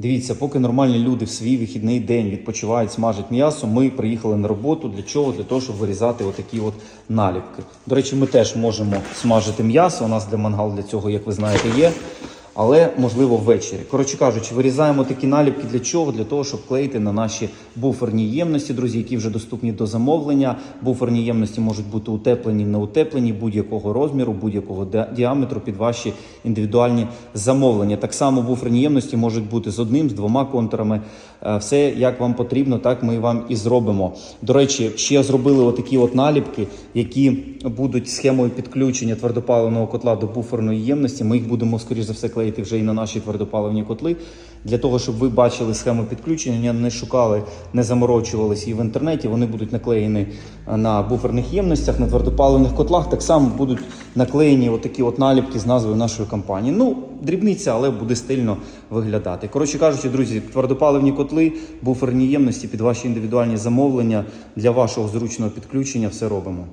Дивіться, поки нормальні люди в свій вихідний день відпочивають, смажать м'ясо, ми приїхали на роботу. Для чого? Для того, щоб вирізати отакі от наліпки. До речі, ми теж можемо смажити м'ясо. У нас для мангал для цього, як ви знаєте, є. Але можливо ввечері. Коротше кажучи, вирізаємо такі наліпки для чого? Для того, щоб клеїти на наші буферні ємності, друзі, які вже доступні до замовлення. Буферні ємності можуть бути утеплені, не утеплені, будь-якого розміру, будь-якого діаметру під ваші індивідуальні замовлення. Так само буферні ємності можуть бути з одним, з двома контурами. Е, Все як вам потрібно, так ми вам і зробимо. До речі, ще зробили отакі от наліпки, які будуть схемою підключення твердопаливного котла до буферної ємності. Ми їх будемо, скоріш за все, клеїти вже і на наші твердопаливні котли. Для того, щоб ви бачили схему підключення, не шукали, не заморочувалися і в інтернеті. Вони будуть наклеєні на буферних ємностях, на твердопаливних котлах. Так само будуть наклеєні отакі от наліпки з назвою нашої компанії. Ну, дрібниця, але буде стильно виглядати. Коротше кажучи, друзі, твердопаливні котли, буферні ємності під ваші індивідуальні замовлення для вашого зручного підключення все робимо.